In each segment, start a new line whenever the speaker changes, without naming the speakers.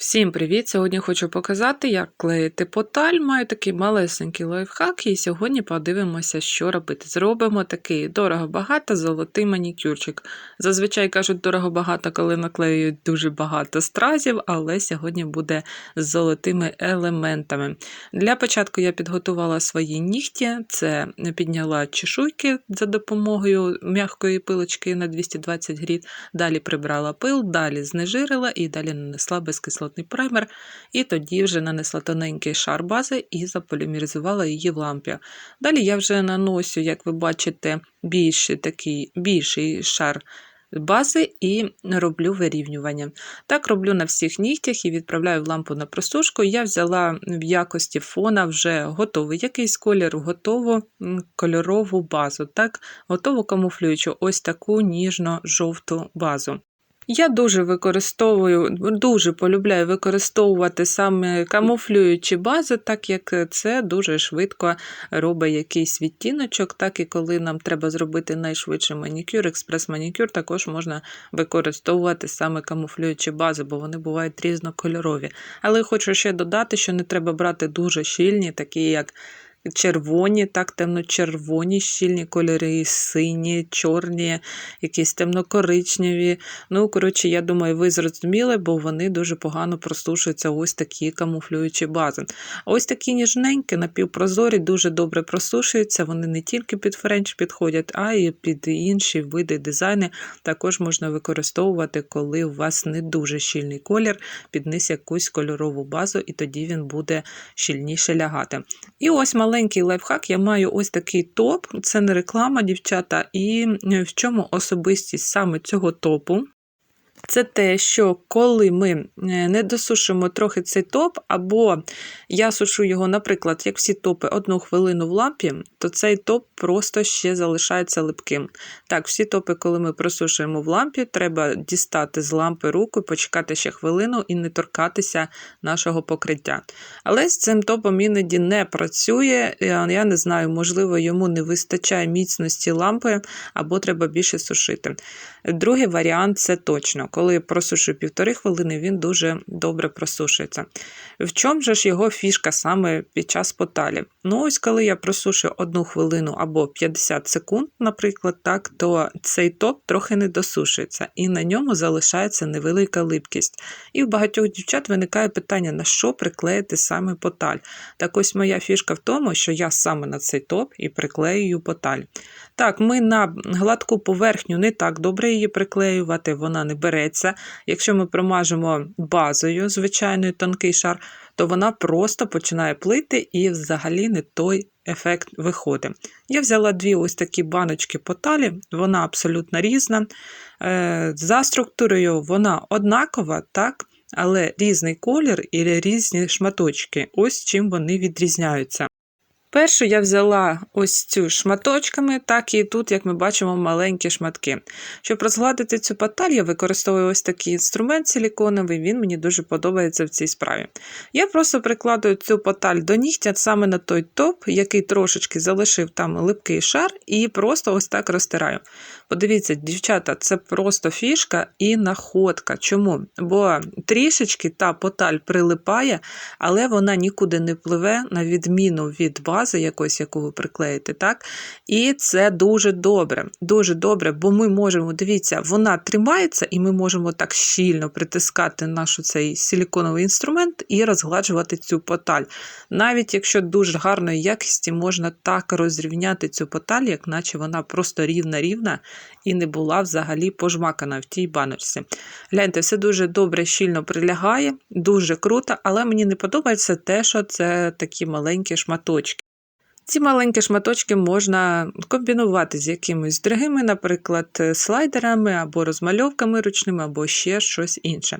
Всім привіт! Сьогодні хочу показати, як клеїти поталь. Маю такий малесенький лайфхак, і сьогодні подивимося, що робити. Зробимо такий дорого-багато золотий манікюрчик. Зазвичай кажуть дорого-багато, коли наклеюють дуже багато стразів, але сьогодні буде з золотими елементами. Для початку я підготувала свої нігті, це підняла чешуйки за допомогою м'якої пилочки на 220 гріт, далі прибрала пил, далі знежирила і далі нанесла безкислотний праймер, і тоді вже нанесла тоненький шар бази і заполімеризувала її в лампі. Далі я вже наносю, як ви бачите, більший такий більший шар. Бази і роблю вирівнювання. Так роблю на всіх нігтях і відправляю в лампу на просушку. Я взяла в якості фона вже готовий якийсь колір, готову кольорову базу, так, готову камуфлюючу ось таку ніжно-жовту базу. Я дуже використовую, дуже полюбляю використовувати саме камуфлюючі бази, так як це дуже швидко робить якийсь відтіночок, так і коли нам треба зробити найшвидший манікюр, експрес-манікюр, також можна використовувати саме камуфлюючі бази, бо вони бувають різнокольорові. Але хочу ще додати, що не треба брати дуже щільні, такі як червоні, так, темно-червоні, щільні кольори, сині, чорні, якісь темно-коричневі. Ну, коротше, я думаю, ви зрозуміли, бо вони дуже погано просушуються ось такі камуфлюючі бази. Ось такі ніжненькі, напівпрозорі, дуже добре просушуються. Вони не тільки під френч підходять, а й під інші види дизайни. Також можна використовувати, коли у вас не дуже щільний колір, під низ якусь кольорову базу, і тоді він буде щільніше лягати. І ось маленький лайфхак. Я маю ось такий топ, це не реклама, дівчата, і в чому особистість саме цього топу. Це те, що коли ми е, не досушимо трохи цей топ, або я сушу його, наприклад, як всі топи, одну хвилину в лампі, то цей топ просто ще залишається липким. Так, всі топи, коли ми просушуємо в лампі, треба дістати з лампи руку, почекати ще хвилину і не торкатися нашого покриття. Але з цим топом іноді не працює. Я не знаю, можливо, йому не вистачає міцності лампи, або треба більше сушити. Другий варіант це точно. Коли просушую півтори хвилини, він дуже добре просушується. В чому же ж його фішка саме під час поталі? Ну, ось коли я просушую одну хвилину або 50 секунд, наприклад, так, то цей топ трохи не досушується, і на ньому залишається невелика липкість. І в багатьох дівчат виникає питання, на що приклеїти саме поталь. Так ось моя фішка в тому, що я саме на цей топ і приклеюю поталь. Так, ми на гладку поверхню не так добре її приклеювати, вона не береться. Якщо ми промажемо базою, звичайний тонкий шар, то вона просто починає плити і взагалі не той ефект виходить. Я взяла дві ось такі баночки поталі, вона абсолютно різна. Е, За структурою вона однакова, так? але різний колір і різні шматочки. Ось чим вони відрізняються. Першу я взяла ось цю шматочками, так і тут, як ми бачимо, маленькі шматки. Щоб розгладити цю паталь, я використовую ось такий інструмент силіконовий, він мені дуже подобається в цій справі. Я просто прикладую цю паталь до нігтя саме на той топ, який трошечки залишив там липкий шар, і просто ось так розтираю. Подивіться, дівчата, це просто фішка і находка. Чому? Бо трішечки та поталь прилипає, але вона нікуди не пливе, на відміну від бази якоїсь, яку ви приклеїте. так? І це дуже добре. Дуже добре, бо ми можемо, дивіться, вона тримається, і ми можемо так щільно притискати наш цей силіконовий інструмент і розгладжувати цю поталь. Навіть якщо дуже гарної якості, можна так розрівняти цю поталь, як наче вона просто рівна-рівна і не була взагалі пожмакана в тій баночці. Гляньте, все дуже добре, щільно прилягає, дуже круто, але мені не подобається те, що це такі маленькі шматочки. Ці маленькі шматочки можна комбінувати з якимись другими, наприклад, слайдерами або розмальовками ручними, або ще щось інше.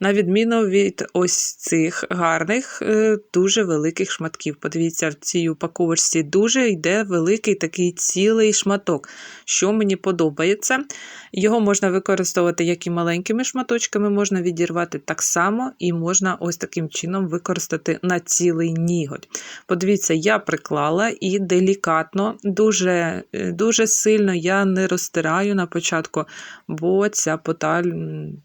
На відміну від ось цих гарних, е, дуже великих шматків. Подивіться, в цій упаковочці дуже йде великий такий цілий шматок, що мені подобається. Його можна використовувати як і маленькими шматочками, можна відірвати так само, і можна ось таким чином використати на цілий ніготь. Подивіться, я приклала і делікатно, дуже, е, дуже сильно я не розтираю на початку, бо ця поталь,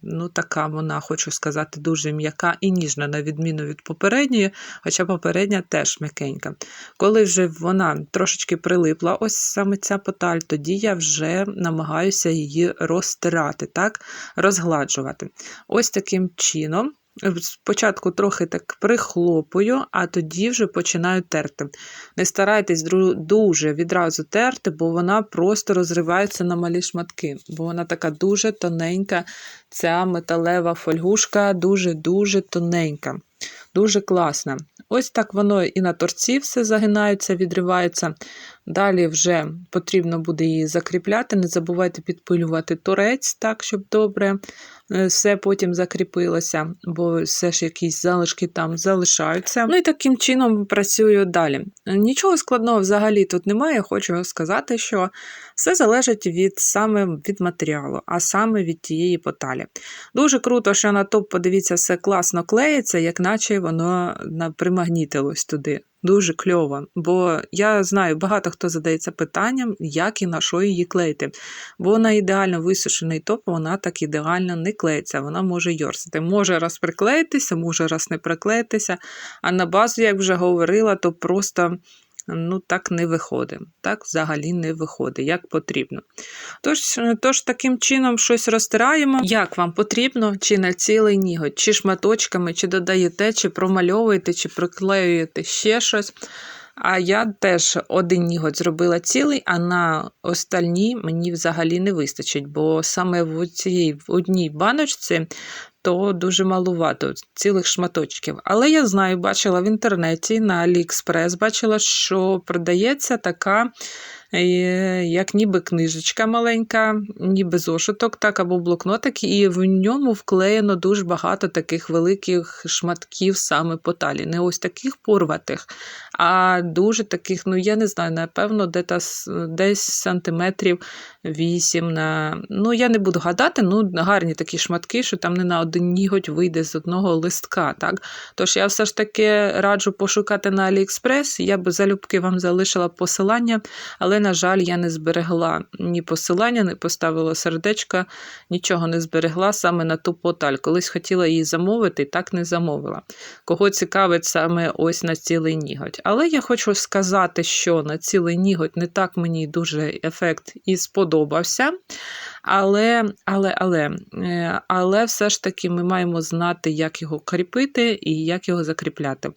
ну така вона, хочу сказати, дуже м'яка і ніжна, на відміну від попередньої, хоча попередня теж м'якенька. Коли вже вона трошечки прилипла, ось саме ця поталь, тоді я вже намагаюся її розтирати, так, розгладжувати. Ось таким чином. Спочатку трохи так прихлопую, а тоді вже починаю терти. Не старайтесь дуже відразу терти, бо вона просто розривається на малі шматки, бо вона така дуже тоненька, ця металева фольгушка дуже-дуже тоненька, дуже класна. Ось так воно і на торці все загинається, відривається. Далі вже потрібно буде її закріпляти. Не забувайте підпилювати торець, так, щоб добре е, все потім закріпилося, бо все ж якісь залишки там залишаються. Ну і таким чином працюю далі. Нічого складного взагалі тут немає. Хочу сказати, що все залежить від саме від матеріалу, а саме від тієї поталі. Дуже круто, що на топ, подивіться, все класно клеїться, як наче воно примагнітилось туди. Дуже кльово, бо я знаю, багато хто задається питанням, як і на що її клеїти. Бо на ідеально висушений топ вона так ідеально не клеїться, вона може йорсити. Може раз приклеїтися, може раз не приклеїтися. А на базу, як вже говорила, то просто ну, так не виходить. Так взагалі не виходить, як потрібно. Тож, тож таким чином щось розтираємо, як вам потрібно, чи на цілий ніготь, чи шматочками, чи додаєте, чи промальовуєте, чи приклеюєте ще щось. А я теж один ніготь зробила цілий, а на остальні мені взагалі не вистачить, бо саме в цій одній баночці то дуже малувато цілих шматочків. Але я знаю, бачила в інтернеті на AliExpress, бачила, що продається така, як ніби книжечка маленька, ніби зошиток, так, або блокнотик, і в ньому вклеєно дуже багато таких великих шматків саме по талі. Не ось таких порватих, а дуже таких, ну я не знаю, напевно, десь сантиметрів 8 на. Ну, я не буду гадати, ну гарні такі шматки, що там не на один ніготь вийде з одного листка. так. Тож я все ж таки раджу пошукати на AliExpress. Я б залюбки вам залишила посилання, але, на жаль, я не зберегла ні посилання, не поставила сердечка, нічого не зберегла саме на ту поталь. Колись хотіла її замовити, так не замовила. Кого цікавить саме ось на цілий ніготь. Але я хочу сказати, що на цілий ніготь не так мені дуже ефект і сподобався. Але, але, але, е, але все ж таки ми маємо знати, як його кріпити і як його закріпляти.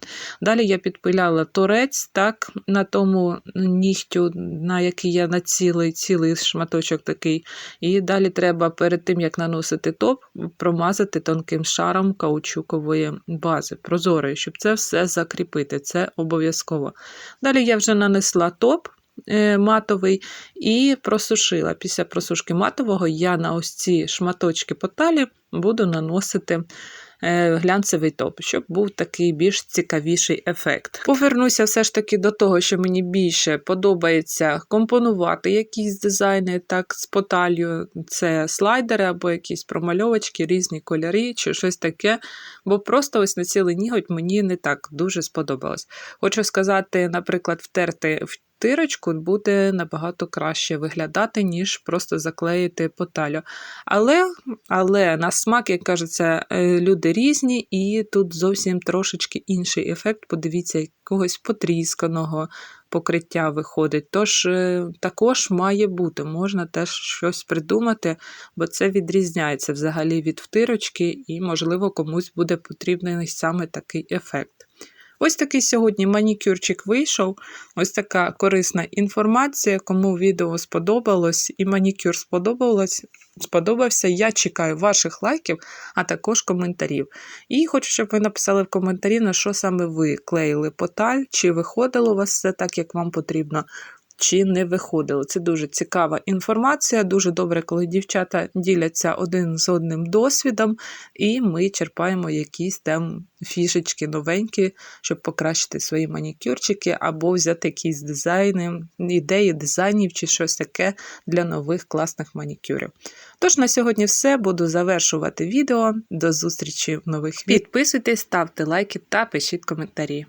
Далі я підпиляла торець так, на тому нігтю, на який я на цілий, шматочок такий. І далі треба перед тим, як наносити топ, промазати тонким шаром каучукової бази, прозорої, щоб це все закріпити. Це обов'язково. Далі я вже нанесла топ матовий і просушила. Після просушки матового я на ось ці шматочки поталі буду наносити е, глянцевий топ, щоб був такий більш цікавіший ефект. Повернуся все ж таки до того, що мені більше подобається компонувати якісь дизайни так з поталью. Це слайдери або якісь промальовочки, різні кольори чи щось таке. Бо просто ось на цілий ніготь мені не так дуже сподобалось. Хочу сказати, наприклад, втерти в тирочку буде набагато краще виглядати, ніж просто заклеїти поталю. Але, але на смак, як кажеться, е, люди різні, і тут зовсім трошечки інший ефект. Подивіться, якогось потрісканого покриття виходить. Тож е, також має бути, можна теж щось придумати, бо це відрізняється взагалі від втирочки, і, можливо, комусь буде потрібний саме такий ефект. Ось такий сьогодні манікюрчик вийшов. Ось така корисна інформація. Кому відео сподобалось і манікюр сподобалось, сподобався. Я чекаю ваших лайків, а також коментарів. І хочу, щоб ви написали в коментарі, на що саме ви клеїли поталь, чи виходило у вас все так, як вам потрібно. Чи не виходило. Це дуже цікава інформація. Дуже добре, коли дівчата діляться один з одним досвідом, і ми черпаємо якісь там фішечки новенькі, щоб покращити свої манікюрчики, або взяти якісь дизайни, ідеї дизайнів чи щось таке для нових класних манікюрів. Тож на сьогодні все. Буду завершувати відео. До зустрічі в нових відео. Підписуйтесь, ставте лайки та пишіть коментарі.